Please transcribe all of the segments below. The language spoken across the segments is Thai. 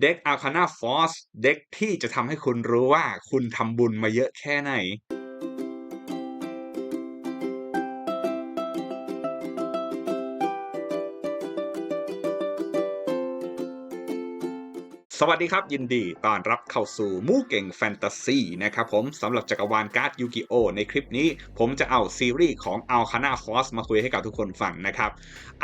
เด็ก Arcana Force เด็กที่จะทำให้คุณรู้ว่าคุณทำบุญมาเยอะแค่ไหน วัสดีครับ ยินดีต้อนรับเข้าสู่มู่เก่งแฟนตาซีนะครับผมสำหรับจักรวาลการ์ดยูกิโอในคลิปนี้ ผมจะเอาซีรีส์ของ Arcana Force มาคุยให้กับทุกคนฟังนะครับ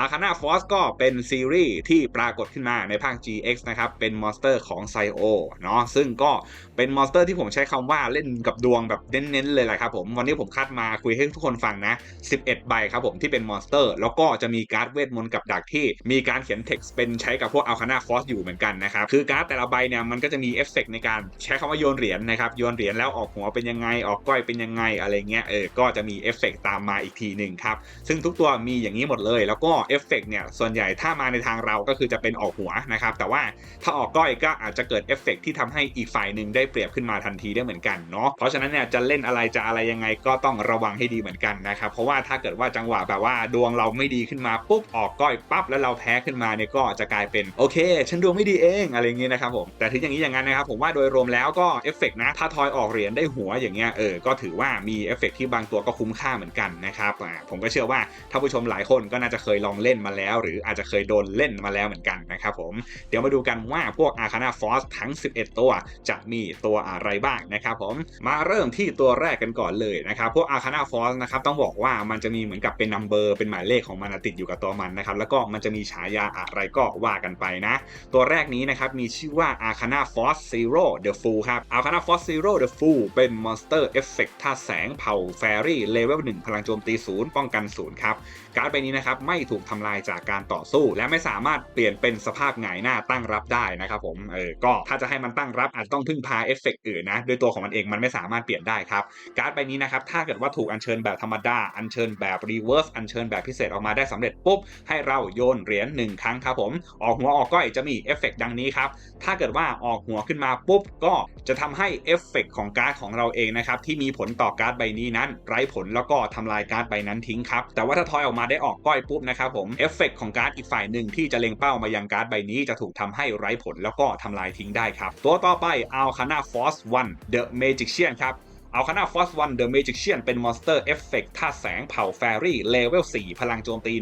Arcana Force ก็เป็นซีรีส์ที่ปรากฏขึ้นมาในภาค GX นะครับ เป็นมอนสเตอร์ของไซโอเนาะซึ่งก็เป็นมอนสเตอร์ที่ผมใช้คำว่าเล่นกับดวงแบบเน้นๆเลยแหละครับผมวันนี้ผมคัดมาคุยให้ทุกคนฟังนะ 11 ใบครับผมที่เป็นมอนสเตอร์ แล้วก็จะมีการ์ดเวทมนต์กับดักที่มีการเขียนเท็กซ์เป็นใช้กับพวก Arcana Force อยู่เหมือนกันนะครับคือการ์ดแต่ละใบเนี่ยมันก็จะมีเอฟเฟกในการใช้คำว่าโยนเหรียญนะครับโยนเหรียญแล้วออกหัวเป็นยังไงออกก้อยเป็นยังไงอะไรเงี้ยเออก็จะมีเอฟเฟกตามมาอีกทีหนึ่งครับซึ่งทุกตัวมีอย่างนี้หมดเลย แล้วก็เอฟเฟกเนี่ยส่วนใหญ่ถ้ามาในทางเราก็คือจะเป็นออกหัวนะครับแต่ว่าถ้าออกก้อยก็อาจจะเกิดเอฟเฟกที่ทำให้อีกฝ่ายหนึ่งได้เปรียบขึ้นมาทันทีได้เหมือนกันเนาะเพราะฉะนั้นเนี่ยจะเล่นอะไรจะอะไรยังไงก็ต้องระวังให้ดีเหมือนกันนะครับเพราะว่าถ้าเกิดว่าจังหวะแบบว่าดวงเราไม่ดีขึ้นมาปุ๊บออกก้อยปั๊บแล้วเราแพ้ขึ้นมาเนี่ยก็จะกลายเป็นโอเค ฉันดวงไม่ดีเองอะไรอย่างงี้นะครับผม แต่ถึงอย่างนี้อย่างนั้นนะครับผมว่าโดยรวมแล้วก็เอฟเฟกนะ ถ้าทอยออกเหรียญได้หัวอย่างเงี้ยเออ ก็ถือว่ามีเอฟเฟกที่บางตัวก็คุ้มค่าเหมือนกันนะครับอ่าผมก็เชื่อว่าท่านผู้ชมหลายคนก็น่าจะเคยลองเล่นมาแล้ว หรืออาจจะเคยโดนเล่นมาแล้วเหมือนกันนะครับผม เดี๋ยวมาดูกันว่าพวก Arcana Force ทั้ง 11 ตัวจะมีตัวอะไรบ้างนะครับผม มาเริ่มที่ตัวแรกกันก่อนเลยนะครับ พวก Arcana Force นะครับต้องบอกว่ามันจะมีเหมือนกับเป็นนัมเบอร์เป็นหมายเลขของมันติดอยู่กับตัวมันนะครับ แล้วก็มันจะมีฉายาอะไรก็ว่ากันไปนะ ตัวแรกนี้นะครับมีชือว่า Arcana Force Zero The Fool ครับ Arcana Force Zero The Fool เป็นมอนสเตอร์เอฟเฟกต์ท่าแสงเผาแฟรี่เลเวล1พลังโจมตีศูนย์ป้องกันศูนย์ครับ การ์ดใบนี้นะครับไม่ถูกทำลายจากการต่อสู้ และไม่สามารถเปลี่ยนเป็นสภาพหงายหน้าตั้งรับได้นะครับผมเออก็ถ้าจะให้มันตั้งรับอาจจะต้องพึ่งพาเอฟเฟกต์อื่นนะโดยตัวของมันเองมันไม่สามารถเปลี่ยนได้ครับการ์ดใบนี้นะครับถ้าเกิดว่าถูกอัญเชิญแบบธรรมดาอัญเชิญแบบรีเวิร์สอัญเชิญแบบพิเศษออกมาได้สำเร็จปุ๊บให้เราโยนเหรียญ1ครั้งครับผมออกหัวออกก้อยจะมีเอฟเฟกต์ดังนี้ครับถ้าเกิดว่าออกหัวขึ้นมาปุ๊บก็จะทำให้เอฟเฟกต์ของการ์ดของเราเองนะครับที่มีผลต่อการ์ดใบนี้นั้น ไร้ผลแล้วก็ทำลายการ์ดใบนั้นทิ้งครับแต่ว่าถ้าทอยออกมาได้ออกก้อยปุ๊บนะครับผมเอฟเฟกต์ของการ์ดอีกฝ่ายหนึ่งที่จะเล็งเป้ามายังการ์ดใบนี้จะถูกทำให้ไร้ผลแล้วก็ทำลายทิ้งได้ครับ ตัวต่อไป Alcana Force 1 The Magician ครับเอัลคานาฟอสวันเดอะเมจิกเชียนเป็นมอนสเตอร์เอฟเฟกต์ท่าแสงเผ่าแฟรี่เลเวล 4 พลังโจมตี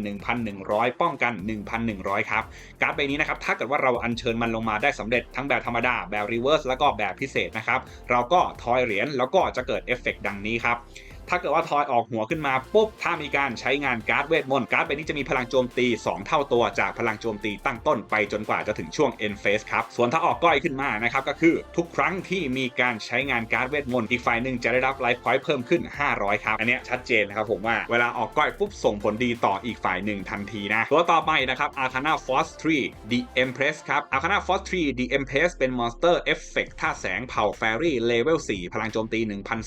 1,100 ป้องกัน 1,100 ครับ การ์ดใบนี้นะครับ ถ้าเกิดว่าเราอัญเชิญมันลงมาได้สำเร็จทั้งแบบธรรมดา แบบรีเวิร์สแล้วก็แบบพิเศษนะครับ เราก็ทอยเหรียญแล้วก็จะเกิดเอฟเฟกต์ดังนี้ครับ ถ้าเกิดว่าทอยออกหัวขึ้นมาปุ๊บถ้ามีการใช้งานการ์ดเวทมนต์การ์ดใบนี้จะมีพลังโจมตี 2 เท่าตัวจากพลังโจมตีตั้งต้นไปจนกว่าจะถึงช่วง end phase ครับ ส่วนถ้าออกก้อยขึ้นมานะครับก็คือทุกครั้งที่มีการใช้งานการ์ดเวทมนต์อีกฝ่ายหนึ่งจะได้รับไลฟ์พอยต์เพิ่มขึ้น 500 ครับ อันนี้ชัดเจนนะครับผมว่าเวลาออกก้อยปุ๊บส่งผลดีต่ออีกฝ่ายหนึ่งทันทีนะตัวต่อไปนะครับ Arcana Force 3 The Empress ครับ Arcana Force 3 The Empress เป็นมอนสเตอร์เอฟเฟกต์ท่าแสงเผ่าแฟรี่เลเวล4พลังโจมตี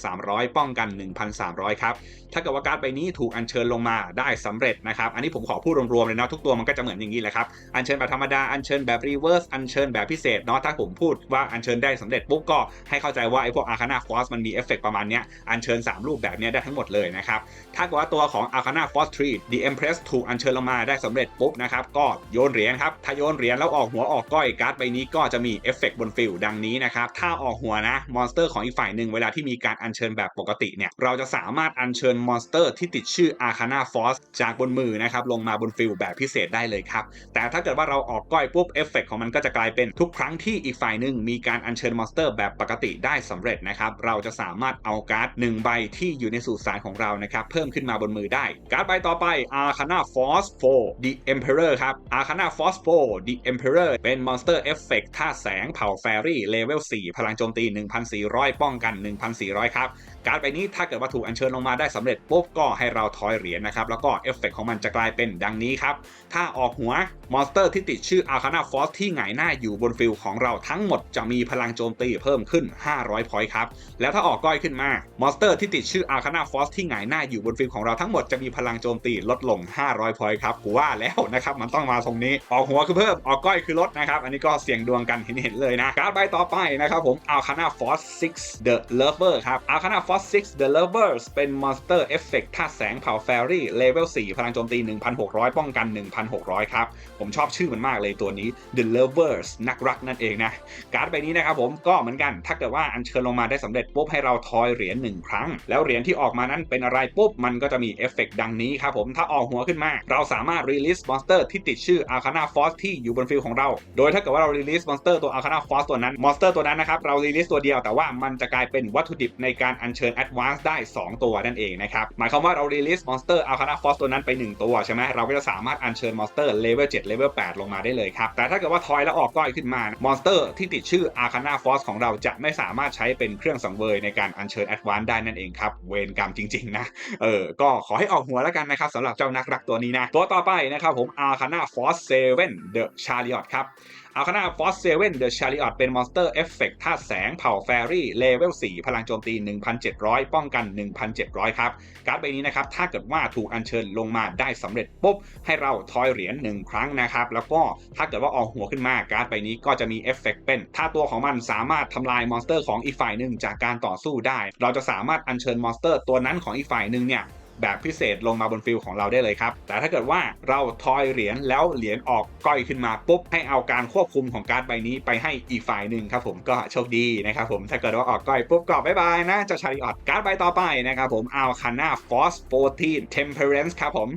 1,300 ป้องกัน 1,300ครับถ้าเกิดว่าการ์ดใบนี้ถูกอัญเชิญลงมาได้สำเร็จนะครับ อันนี้ผมขอพูดรวมๆเลยนะทุกตัวมันก็จะเหมือนอย่างนี้แหละครับ อัญเชิญแบบธรรมดา อัญเชิญแบบรีเวิร์ส อัญเชิญแบบพิเศษเนาะ ถ้าผมพูดว่าอัญเชิญได้สำเร็จปุ๊บก็ให้เข้าใจว่าไอ้พวก Arcana Force มันมีเอฟเฟกต์ประมาณเนี้ย อัญเชิญ 3 รูปแบบเนี้ยได้ทั้งหมดเลยนะครับ ถ้าเกิดว่าตัวของ Arcana Force 3 The Empress ถูกอัญเชิญลงมาได้สำเร็จปุ๊บนะครับ ก็โยนเหรียญครับ ถ้าโยนเหรียญแล้วออกหัวออกก้อยการ์ดใบนี้ก็จะมีเอฟเฟกบนฟิลดังนี้นะครับ ถ้าออกหัวนะมอนสเตอร์ของอีกฝ่ายหนึ่งเวลาที่มีการอัญเชิญแบบปกติเนี่ยเราจะสามารถอัญเชิญมอนสเตอร์ที่ติดชื่อ Arcana Force จากบนมือนะครับลงมาบนฟิลแบบพิเศษได้เลยครับ แต่ถ้าเกิดว่าเราออกก้อยปุ๊บเอฟเฟกต์ของมันก็จะกลายเป็นทุกครั้งที่อีกฝ่ายหนึ่งมีการอัญเชิญมอนสเตอร์แบบปกติได้สำเร็จนะครับ เราจะสามารถเอาการ์ดหนึ่งใบที่อยู่ในสูตรสารของเรานะครับเพิ่มขึ้นมาบนมือได้ การ์ดใบต่อไป Arcana Force 4 The Emperor ครับ Arcana Force 4 The Emperor เป็นมอนสเตอร์เอฟเฟกต์ท่าแสงเผ่าแฟรี่เลเวล4พลังโจมตี 1,400 ป้องกัน 1,400 ครับ การ์ดใบนี้ถ้าเกิดว่าถูกอัญเชิญลงมาได้สำเร็จปุ๊บก็ให้เราทอยเหรียญนะครับ แล้วก็เอฟเฟกต์ของมันจะกลายเป็นดังนี้ครับ ถ้าออกหัวมอนสเตอร์ที่ติดชื่อ Arcana Force ที่หงายหน้าอยู่บนฟิลของเราทั้งหมดจะมีพลังโจมตีเพิ่มขึ้น 500พอยต์ครับ แล้วถ้าออกก้อยขึ้นมามอนสเตอร์ที่ติดชื่อ Arcana Force ที่หงายหน้าอยู่บนฟิลของเราทั้งหมดจะมีพลังโจมตีลดลง 500พอยต์ครับกูว่าแล้วนะครับมันต้องมาตรงนี้ออกหัวคือเพิ่มออกก้อยคือลดนะครับอันนี้ก็เสี่ยงดวงกันเห็นๆเลยนะการ์ดใบต่อไปนะครับผม Arcana Force 6 The Lover ครับ Arcana Force 6 The lovers เป็นมอนสเตอร์เอฟเฟกต์ท่าแสงเผาแฟรี่เลเวล4พลังโจมตี 1,600 ป้องกัน 1,600 ครับ ผมชอบชื่อมันมากเลยตัวนี้ Deliverers นักรักนั่นเองนะ การ์ดใบนี้นะครับผมก็เหมือนกัน ถ้าเกิดว่าอัญเชิญลงมาได้สำเร็จปุ๊บให้เราทอยเหรียญหนึ่งครั้ง แล้วเหรียญที่ออกมานั้นเป็นอะไรปุ๊บ มันก็จะมีเอฟเฟกต์ดังนี้ครับผมถ้าออกหัวขึ้นมา เราสามารถ release monster ที่ติดชื่อ Arcana Force ที่อยู่บนฟิลของเรา โดยถ้าเกิดว่าเรา release monster ตัว Arcana Force ตัวนั้น monster ตัวนั้นนะครับเรา release ตัวเดียวแต่ว่ามันจะกลายเป็นวัตถุดิบในการอัญเชิญ advance ได้ 2 ตัวนั่นเองนะครับหมายความว่าเรา release monster Arcana Force ตัวนั้นไป 1 ตัวใช่ไหมเราก็จะสามารถอัญเชิญ monster level 7 level 8ลงมาได้เลยครับแต่ถ้าเกิดว่าทอยแล้วออกก้อยขึ้นมา monster ที่ติดชื่อ Arcana Force ของเราจะไม่สามารถใช้เป็นเครื่องสังเวยในการอัญเชิญ advance ได้นั่นเองครับเวรกรรมจริง ๆ นะเออก็ขอให้ออกหัวแล้วกันนะครับสำหรับเจ้านักรักตัวนี้นะตัวต่อไปนะครับผม Arcana Force 7 The Chariot ครับอาคานาฟอสเซเว่นเดอะชาริออตเป็นมอนสเตอร์เอฟเฟกต์ธาตุแสงเผ่าแฟรี่เลเวล4พลังโจมตี 1,700 ป้องกัน 1,700 ครับ การ์ดใบนี้นะครับ ถ้าเกิดว่าถูกอัญเชิญลงมาได้สำเร็จปุ๊บ ให้เราทอยเหรียญ1ครั้งนะครับ แล้วก็ถ้าเกิดว่าออกหัวขึ้นมาการ์ดใบนี้ก็จะมีเอฟเฟกต์เป็น ถ้าตัวของมันสามารถทำลายมอนสเตอร์ของอีกฝ่ายหนึ่งจากการต่อสู้ได้ เราจะสามารถอัญเชิญมอนสเตอร์ตัวนั้นของอีกฝ่ายหนึ่งเนี่ย แบบพิเศษลงมาบนฟิลของเราได้เลยครับ แต่ถ้าเกิดว่าเราทอยเหรียญแล้วเหรียญออกก้อยขึ้นมาปุ๊บให้เอาการควบคุมของการ์ดใบนี้ไปให้อีกฝ่ายหนึ่งครับผมก็โชคดีนะครับผมถ้าเกิดว่าออกก้อยปุ๊บก็บายบายนะเจ้าชาริออตการ์ดใบต่อไปนะครับผมเอาคานาฟอสโปรตีนเทมเพอเรนซ์ครับผม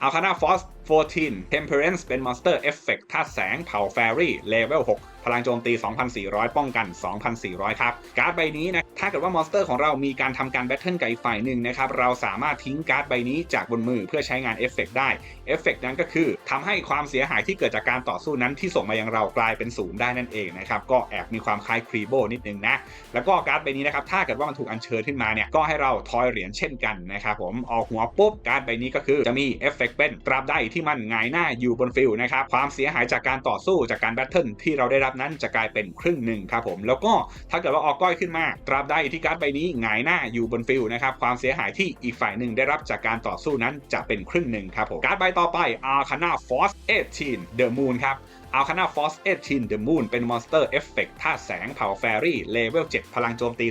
เอาคานาฟอส 14 Temperance เป็นมอนสเตอร์เอฟเฟกต์ธาตุแสงเผาแฟรี่เลเวล6พลังโจมตี 2,400 ป้องกัน 2,400 ครับ การ์ดใบนี้นะ ถ้าเกิดว่ามอนสเตอร์ของเรามีการทำการแบทเทิลกับอีกฝ่ายหนึ่งนะครับ เราสามารถทิ้งการ์ดใบนี้จากบนมือเพื่อใช้งานเอฟเฟกได้ เอฟเฟกนั้นก็คือทำให้ความเสียหายที่เกิดจากการต่อสู้นั้นที่ส่งมายังเรากลายเป็นศูนย์ได้นั่นเองนะครับ ก็แอบมีความคล้ายครีโบนิดนึงนะ แล้วก็การ์ดใบนี้นะครับ ถ้าเกิดว่ามันถูกอัญเชิญขึ้นมาเนี่ย ก็ให้เราทอยเหรียญเช่นกันนะครับผม ออกหัวปุ๊บ การ์ดใบนี้ก็คือจะมีเอฟเฟกเป็นตราบใดทที่มันหงายหน้าอยู่บนฟิลนะครับความเสียหายจากการต่อสู้จากการแบทเทิลที่เราได้รับนั้นจะกลายเป็นครึ่งหนึ่งครับผมแล้วก็ถ้าเกิดว่าออกก้อยขึ้นมาตราบใดที่การ์ดใบนี้หงายหน้าอยู่บนฟิลนะครับความเสียหายที่อีกฝ่ายหนึ่งได้รับจากการต่อสู้นั้นจะเป็นครึ่งหนึ่งครับผมการ์ดใบต่อไปอาคานาฟอสเอทีนเดอะมูนครับ Arcana Force 18 The Moon เป็นมอนสเตอร์เอฟเฟกต์ธาแสงเผ่าแฟรี่เลเวล 7 พลังโจมตี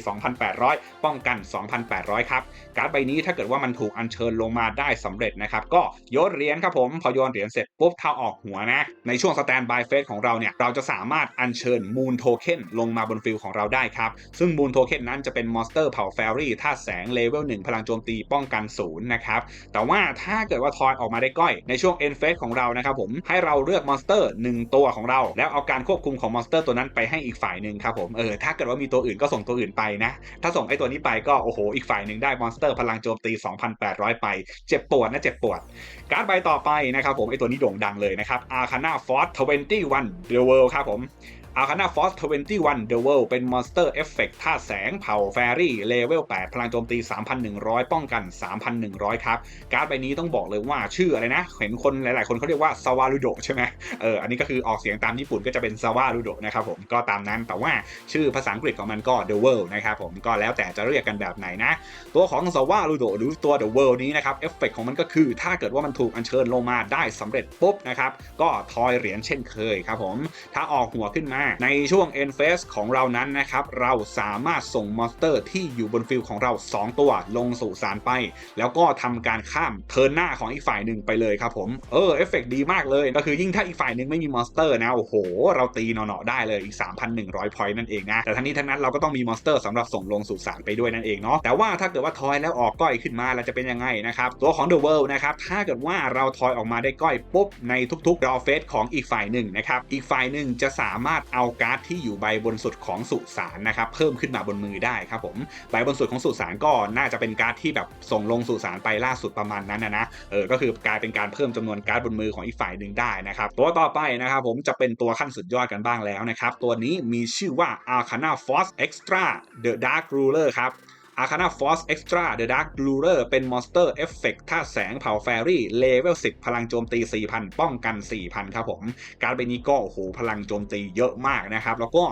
2,800 ป้องกัน 2,800 ครับ การ์ดใบนี้ถ้าเกิดว่ามันถูกอัญเชิญลงมาได้สำเร็จนะครับ ก็โยนเหรียญครับผม พอโยนเหรียญเสร็จปุ๊บถ้าออกหัวนะ ในช่วงสแตนบายเฟสของเราเนี่ย เราจะสามารถอัญเชิญมูนโทเค็นลงมาบนฟิลของเราได้ครับ ซึ่งมูนโทเค็นนั้นจะเป็นมอนสเตอร์เผ่าแฟรี่ธาแสงเลเวล 1 พลังโจมตีป้องกัน0นะครับแต่ว่าถ้าเกิดว่าทอยออกมาได้ก้อยในช่วงเอ็นเฟสของเรานะครับผมให้เราเลือกมอนสเตอร์1ตัวของเรา แล้วเอาการควบคุมของมอนสเตอร์ตัวนั้นไปให้อีกฝ่ายหนึ่งครับผมเออถ้าเกิดว่ามีตัวอื่นก็ส่งตัวอื่นไปนะ ถ้าส่งไอ้ตัวนี้ไปก็โอ้โหอีกฝ่ายหนึ่งได้มอนสเตอร์พลังโจมตี 2,800 ไป เจ็บปวดนะเจ็บปวด การใบต่อไปนะครับผมไอ้ตัวนี้โด่งดังเลยนะครับ Arcana Force 21 The World ครับผม Arcana Force 21 The World เป็นมอนสเตอร์เอฟเฟกต์ธาตุแสงเผาแฟรี่เลเวล 8 พลังโจมตี 3,100 ป้องกัน 3,100 ครับ การ์ดใบนี้ต้องบอกเลยว่าชื่ออะไรนะ เห็นคนหลาย ๆ คนเขาเรียกว่าซาวารุโดใช่ไหมเอออันนี้ก็คือออกเสียงตามญี่ปุ่นก็จะเป็นซาวารุโดนะครับผมก็ตามนั้นแต่ว่าชื่อภาษาอังกฤษของมันก็ The World นะครับผมก็แล้วแต่จะเรียกกันแบบไหนนะ ตัวของซาวารุโดหรือตัว The World นี้นะครับเอฟเฟกต์ของมันก็คือถ้าเกิดว่ามันถูกอัญเชิญลงมาได้สำเร็จปุ๊บนะครับก็ทอยเหรียญเช่นเคยครับผมถ้าออกหัวขึ้นมาในช่วง End Phase ของเรานั้นนะครับ เราสามารถส่งมอนสเตอร์ที่อยู่บนฟิลของเรา 2 ตัวลงสู่สารไป แล้วก็ทำการข้ามเทิร์นหน้าของอีกฝ่ายหนึ่งไปเลยครับผมเออเอฟเฟกดีมากเลยก็คือยิ่งถ้าอีกฝ่ายหนึ่งไม่มีมอนสเตอร์นะโอ้โห เราตีหนอๆได้เลยอีก 3,100 พอยต์นั่นเองนะแต่ทั้งนี้ทั้งนั้นเราก็ต้องมีมอนสเตอร์สำหรับส่งลงสู่สารไปด้วยนั่นเองเนาะแต่ว่าถ้าเกิดว่าทอยแล้วออกก้อยขึ้นมาเราจะเป็นยังไงนะครับตัวของ The World นะครับถ้าเกิดว่าเราทอยออกมาได้ก้อยปุ๊บในทุกๆ draw phase ของอีกฝ่ายหนึ่งนะครับอีกฝ่ายหนึ่งจะสามารถเอาการ์ดที่อยู่ใบบนสุดของสุสานนะครับเพิ่มขึ้นมาบนมือได้ครับผมใบบนสุดของสุสานก็น่าจะเป็นการ์ดที่แบบส่งลงสุสานไปล่าสุดประมาณนั้นนะนะเออก็คือกลายเป็นการเพิ่มจำนวนการ์ดบนมือของอีกฝ่ายหนึ่งได้นะครับตัวต่อไปนะครับผมจะเป็นตัวขั้นสุดยอดกันบ้างแล้วนะครับตัวนี้มีชื่อว่า Arcana Force Extra The Dark Ruler ครับ Arcana Force Extra The Dark Ruler เลอร์เป็นมอนสเตอร์เอฟเฟกต์ท่าแสงเผ่าแฟรี่เลเวล10 พลังโจมตี 4,000 ป้องกัน 4,000 ครับผม การใบนี้ก็โอ้โหพลังโจมตีเยอะมากนะครับ แล้วก็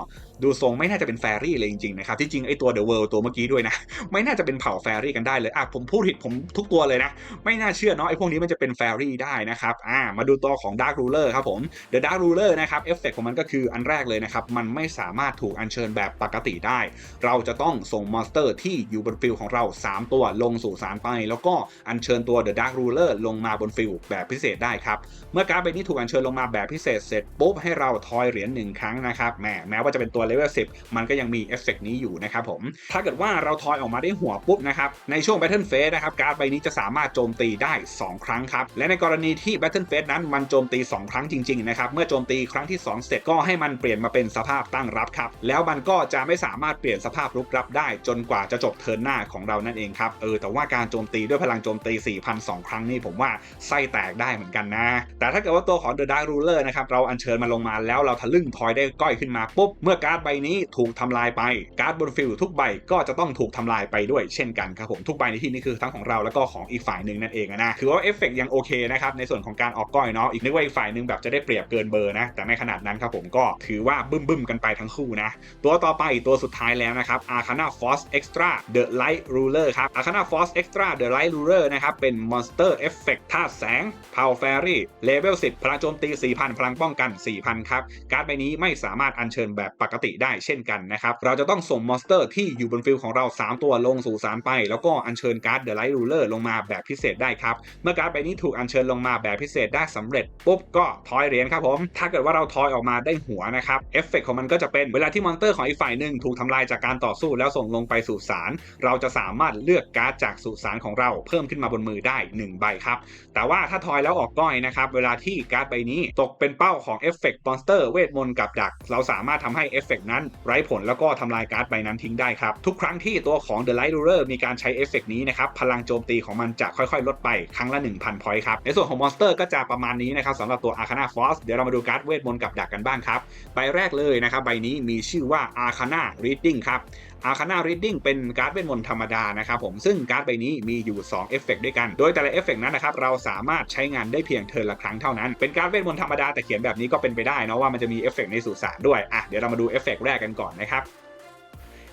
ดูทรงไม่น่าจะเป็นแฟรี่เลยจริงๆนะครับ ที่จริงไอตัว The World ตัวเมื่อกี้ด้วยนะ ไม่น่าจะเป็นเผ่าแฟรี่กันได้เลย อะผมพูดผิดผมทุกตัวเลยนะ ไม่น่าเชื่อเนาะไอพวกนี้มันจะเป็นแฟรี่ได้นะครับ อ่า มาดูตัวของ Dark Ruler ครับผม The Dark Ruler นะครับเอฟเฟกของมันก็คืออันแรกเลยนะครับ มันไม่สามารถถูกอัญเชิญแบบปกติได้ เราจะต้องส่งมอนสเตอร์ที่อยู่บนฟิลของเรา 3 ตัวลงสู่สารไป แล้วก็อัญเชิญตัว The Dark Ruler ลงมาบนฟิลแบบพิเศษได้ครับ เมื่อการ์ดใบนี้ถูกอัญเชิญลงมาแบบพิเศษเสร็จปุ๊บให้เราทอยเหรียญหนึ่งครั้งนะครับแหมแม้ว่าจะเป็นตัวเลเวล10 มันก็ยังมีเอฟเฟกนี้อยู่นะครับผมถ้าเกิดว่าเราทอยออกมาได้หัวปุ๊บนะครับในช่วง Battle Phase นะครับการ์ดใบนี้จะสามารถโจมตีได้ 2 ครั้งครับและในกรณีที่ Battle Phase นั้นมันโจมตี 2 ครั้งจริงๆนะครับเมื่อโจมตีครั้งที่ 2 เสร็จก็ให้มันเปลี่ยนมาเป็นสภาพตั้งรับครับแล้วมันก็จะไม่สามารถเปลี่ยนสภาพรุกรับได้จนกว่าจะจบเทิร์นหน้าของเรานั่นเองครับเออแต่ว่าการโจมตีด้วยพลังโจมตี 4,002 ครั้งนี่ผมว่าไส้แตกได้เหมือนกันนะ แต่ถ้าเกิดว่าตัวของ The Dark Ruler นะครับเราอัญเชิญมาลงมาแล้วเราทะลึ่งทอยได้ก้อยขึ้นมาปุ๊บเมื่อการ์ดใบนี้ถูกทำลายไปการ์ดบนฟิลทุกใบก็จะต้องถูกทำลายไปด้วยเช่นกันครับผมทุกใบในที่นี้คือทั้งของเราแล้วก็ของอีกฝ่ายหนึ่งนั่นเองนะถือว่าเอฟเฟกยังโอเคนะครับในส่วนของการออกก้อยเนาะอีกนึกว่าอีกฝ่ายหนึ่งแบบจะได้เปรียบเกินเบอร์นะแต่ในขนาดนั้นครับผมก็ถือว่าบึ้มๆกันไปทั้งคู่นะตัวต่อไปตัวสุดท้ายแล้วนะครับ Arcana Force Extra The Light Ruler ครับ Arcana Force Extra The Light Ruler นะครับ เป็น Monster Effect ธาตุแสง Power Fairy Level 10 พลังโจมตี 4,000 พลังป้องกัน 4,000 ครับ การ์ดใบนี้ไม่สามารถอัญเชิญแบบปกติได้เช่นกันนะครับ เราจะต้องส่งมอนสเตอร์ที่อยู่บนฟิลของเรา 3 ตัวลงสู่สารไป แล้วก็อัญเชิญการ์ด The Light Ruler ลงมาแบบพิเศษได้ครับ เมื่อการ์ดใบนี้ถูกอัญเชิญลงมาแบบพิเศษได้สำเร็จปุ๊บก็ทอยเหรียญครับผม ถ้าเกิดว่าเราทอยออกมาได้หัวนะครับเอฟเฟกของมันก็จะเป็นเวลาที่มอนสเตอร์ของอีกฝ่ายหนึ่งถูกทำลายจากการต่อสู้แล้วส่งลงไปสู่สารเราจะสามารถเลือกการ์ดจากสุสานของเราเพิ่มขึ้นมาบนมือได้ 1 ใบครับ แต่ว่าถ้าทอยแล้วออกก้อยนะครับ เวลาที่การ์ดใบนี้ตกเป็นเป้าของเอฟเฟกต์มอนสเตอร์เวทมนต์กับดัก เราสามารถทำให้เอฟเฟกต์นั้นไร้ผลแล้วก็ทำลายการ์ดใบนั้นทิ้งได้ครับ ทุกครั้งที่ตัวของ The Light Ruler มีการใช้เอฟเฟกต์นี้นะครับ พลังโจมตีของมันจะค่อยๆ ลดไปครั้งละ 1,000พอยต์ครับ ในส่วนของมอนสเตอร์ก็จะประมาณนี้นะครับสำหรับตัว Arcana Force เดี๋ยวเรามาดูการ์ดเวทมนต์กับดักกันบ้างครับ ใบแรกเลยนะครับ ใบนี้มีชื่อว่า Arcana Reading ครับ อาคานาริดดิ้งเป็นการ์ดเวทมนต์ธรรมดานะครับผมซึ่งการ์ดใบนี้มีอยู่2เอฟเฟกด้วยกัน โดยแต่ละเอฟเฟกนั้นนะครับเราสามารถใช้งานได้เพียงเทิร์นละครั้งเท่านั้น เป็นการ์ดเวทมนต์ธรรมดาแต่เขียนแบบนี้ก็เป็นไปได้นะว่ามันจะมีเอฟเฟกในสุสานด้วยอะเดี๋ยวเรามาดูเอฟเฟกแรกกันก่อนนะครับ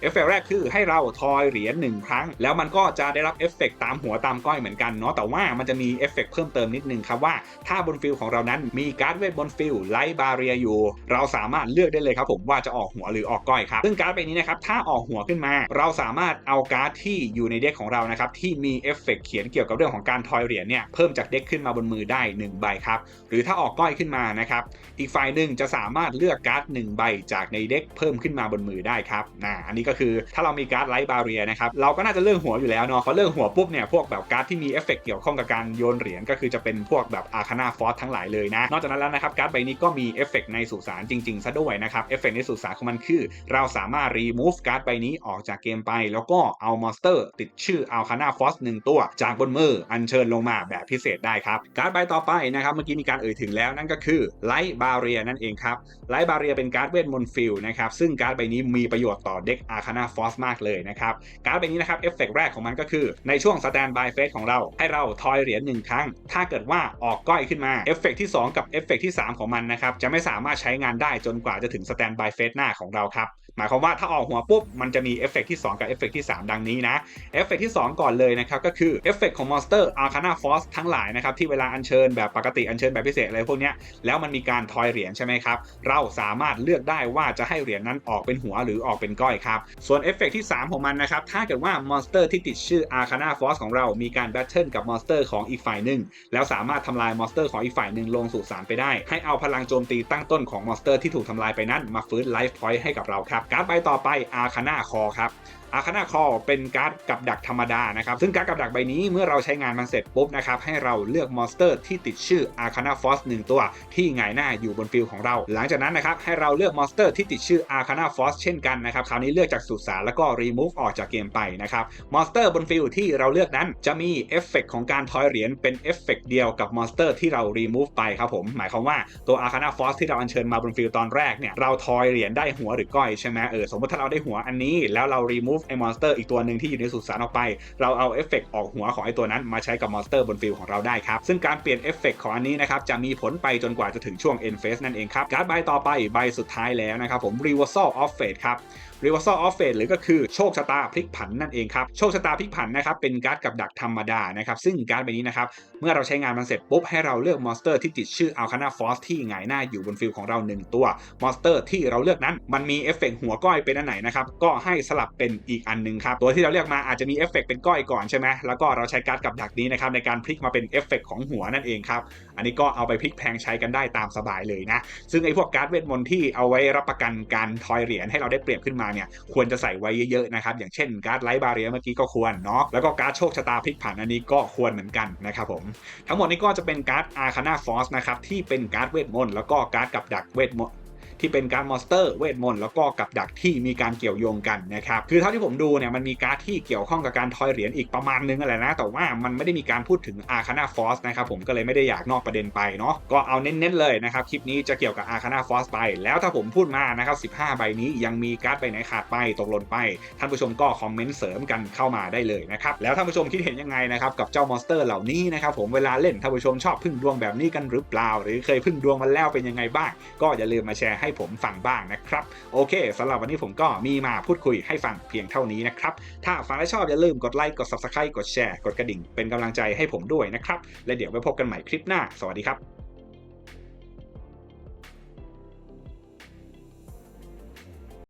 เอฟเฟกแรกคือให้เราทอยเหรียญหนึ่งครั้ง แล้วมันก็จะได้รับเอฟเฟกตามหัวตามก้อยเหมือนกันเนาะแต่ว่ามันจะมีเอฟเฟกเพิ่มเติมนิดนึงครับว่าถ้าบนฟิลของเรานั้นมีการ์ดเวทบนฟิลไลท์บาเรียอยู่ เราสามารถเลือกได้เลยครับผมว่าจะออกหัวหรือออกก้อยครับซึ่งการ์ดใบนี้นะครับถ้าออกหัวขึ้นมา เราสามารถเอาการ์ดที่อยู่ในเด็กของเรานะครับที่มีเอฟเฟกเขียนเกี่ยวกับเรื่องของการทอยเหรียญเนี่ยเพิ่มจากเด็กขึ้นมาบนมือได้ 1 ใบครับหรือถ้าออกก้อยขึ้นมานะครับอีกฝ่ายหนึ่งจะสามารถเลือกการ์ด1ใบจากในเด็กเพิ่มขึ้นมาบนมือได้ครับนะอันนี้ก็็คือถ้าเรามีการ์ดไลท์บาเรียนะครับเราก็น่าจะเลื่อกหัวอยู่แล้วเนาะพอเลื่อกหัวปุ๊บเนี่ยพวกแบบการ์ดที่มีเอฟเฟกเกี่ยวข้องกับการโยนเหรียญก็คือจะเป็นพวกแบบอาคานาฟอสทั้งหลายเลยนะนอกจากนั้นแล้วนะครับการ์ดใบนี้ก็มีเอฟเฟกในสุสานจริงๆซะด้วยนะครับเอฟเฟกในสุสานของมันคือ เราสามารถรีมูฟการ์ดใบนี้ออกจากเกมไป แล้วก็เอามอนสเตอร์ติดชื่ออาคานาฟอสหนึ่งตัวจากบนมืออัญเชิญลงมาแบบพิเศษได้ครับการ์ดใบต่อไปนะครับเมื่อกี้มีการเอ่ยถึงแล้วนั่นก็คือไลท์บาเรียนั่นเองครับไลท์บาเรียเป็นการ์ดเวทมนต์ฟิลนะครับซึ่งการ์ดใบนี้มีประโยชน์ต่อเด็กอาคานาฟอสมากเลยนะครับ การ์ดใบนี้นะครับเอฟเฟกแรกของมันก็คือ ในช่วงสแตนบายเฟสของเรา ให้เราทอยเหรียญหนึ่งครั้ง ถ้าเกิดว่าออกก้อยขึ้นมาเอฟเฟกที่ 2 กับเอฟเฟกที่ 3 ของมันนะครับจะไม่สามารถใช้งานได้จนกว่าจะถึงสแตนบายเฟสหน้าของเราครับ หมายความว่าถ้าออกหัวปุ๊บ มันจะมีเอฟเฟกที่ 2 กับเอฟเฟกที่ 3 ดังนี้นะเอฟเฟกที่ 2 ก่อนเลยนะครับ ก็คือเอฟเฟกของมอนสเตอร์อาร์คานาฟอสทั้งหลายนะครับ ที่เวลาอัญเชิญแบบปกติอัญเชิญแบบพิเศษอะไรพวกนี้แล้วมันมีการทอยเหรียญใช่ไหมครับ เราสามารถเลือกได้ว่าจะให้เหรียญนั้นออกเป็นหัวหรือออกเป็นก้อยครับ ส่วนเอฟเฟกที่ 3 ของมันนะครับ ถ้าเกิดว่ามอนสเตอร์ที่ติดชื่ออาร์คานาฟอสของเรา มีการแบทเทิลกับมอนสเตอร์ของอีกฝ่ายหนึ่งแล้วสามารถทำลายมอนสเตอร์ของอีกฝ่ายหนึ่งลงสู่สารไปได้ ให้เอาพลังโจมตีตั้งต้นของมอนสเตอร์ที่ถูกทำลายไปนั้นมาฟื้นไลฟ์พอยต์ให้กับเราครับการ์ดใบต่อไปอาร์คานาคอครับ อาคานาคอเป็นการ์ดกับดักธรรมดานะครับ ซึ่งการ์ดกับดักใบนี้เมื่อเราใช้งานมันเสร็จปุ๊บนะครับ ให้เราเลือกมอนสเตอร์ที่ติดชื่ออาคานาฟอสหนึ่งตัว ที่หงายหน้าอยู่บนฟิลของเรา หลังจากนั้นนะครับ ให้เราเลือกมอนสเตอร์ที่ติดชื่ออาคานาฟอสเช่นกันนะครับ คราวนี้เลือกจากสุสานแล้วก็รีมูฟออกจากเกมไปนะครับ มอนสเตอร์บนฟิลที่เราเลือกนั้นจะมีเอฟเฟกของการทอยเหรียญเป็นเอฟเฟกเดียวกับมอนสเตอร์ที่เรารีมูฟไปครับผม หมายความว่าตัวอาคานาฟอสที่เราอัญเชิญมาบนฟิลตอนแรกเนี่ยเราทอยเหรียญได้หัวหรือก้อยใช่ไหมเออสมมติถ้าเราได้หัวอันนี้แล้วเรารีมูฟไอ้มอนสเตอร์อีกตัวหนึ่งที่อยู่ในสุสานออกไป เราเอาเอฟเฟกออกหัวของไอ้ตัวนั้นมาใช้กับมอนสเตอร์บนฟิลของเราได้ครับ ซึ่งการเปลี่ยนเอฟเฟกของอันนี้นะครับจะมีผลไปจนกว่าจะถึงช่วง end phase นั่นเองครับการ์ดใบต่อไปใบสุดท้ายแล้วนะครับผม reversal of fate ครับ Reversal of Fate หรือก็คือโชคชะตาพลิกผันนั่นเองครับ โชคชะตาพลิกผันนะครับเป็นการ์ดกับดักธรรมดานะครับ ซึ่งการ์ดใบนี้นะครับ เมื่อเราใช้งานมันเสร็จปุ๊บ ให้เราเลือกมอนสเตอร์ที่ติดชื่อ Arcana Force ที่หงายหน้าอยู่บนฟิลของเรา 1 ตัว มอนสเตอร์ที่เราเลือกนั้น มันมีเอฟเฟกต์หัวก้อยเป็นอันไหนนะครับ ก็ให้สลับเป็นอีกอันหนึ่งครับ ตัวที่เราเลือกมาอาจจะมีเอฟเฟกต์เป็นก้อยก่อนใช่ไหมแล้วก็เราใช้การ์ดกับดักนี้นะครับในการพลิกมาเป็นเอฟเฟกต์ของหัวนั่นเองครับ อันนี้ก็เอาไปพลิกแพงใช้กันได้ตามสบายเลยนะ ซึ่งไอ้พวกการ์ดเวทมนต์ที่เอาไว้รับประกันการทอยเหรียญให้เราได้เปรียบขึ้นมาเนี่ยควรจะใส่ไว้เยอะๆนะครับอย่างเช่นการ์ดไลท์บาเรียเมื่อกี้ก็ควรเนาะแล้วก็การ์ดโชคชะตาพลิกผันอันนี้ก็ควรเหมือนกันนะครับผมทั้งหมดนี้ก็จะเป็นการ์ดอาคานาฟอสนะครับที่เป็นการ์ดเวทมนต์แล้วก็การ์ดกับดักเวทมนต์ ที่เป็นการมอนสเตอร์เวทมนต์แล้วก็กับดักที่มีการเกี่ยวโยงกันนะครับคือเท่าที่ผมดูเนี่ยมันมีการ์ดที่เกี่ยวข้องกับการทอยเหรียญอีกประมาณนึงอะไรนะ แต่ว่ามันไม่ได้มีการพูดถึงอาร์คานาฟอสนะครับผมก็เลยไม่ได้อยากนอกประเด็นไปเนาะก็เอาเน้นๆเลยนะครับคลิปนี้จะเกี่ยวกับอาร์คานาฟอสไป แล้วถ้าผมพูดมานะครับ15 ใบนี้ยังมีการ์ดใบไหนขาดไปตกหล่นไป ท่านผู้ชมก็คอมเมนต์เสริมกันเข้ามาได้เลยนะครับแล้วท่านผู้ชมคิดเห็นยังไงนะครับกับเจ้ามอนสเตอร์เหล่านี้นะครับผมเวลาเล่นท่านผู้ชมชอบพึ่งดวงแบบนี้กันหรือเปล่า หรือเคยพึ่งดวงมันแล้วเป็นยังไงบ้าง ก็อย่าลืมมาแชร์ให้ผมฟังบ้างนะครับ โอเคสำหรับวันนี้ผมก็มีมาพูดคุยให้ฟังเพียงเท่านี้นะครับ ถ้าฟังและชอบอย่าลืมกดไลค์กด subscribe กดแชร์กดกระดิ่งเป็นกำลังใจให้ผมด้วยนะครับ และเดี๋ยวไปพบกันใหม่คลิปหน้า สวัสดีครับ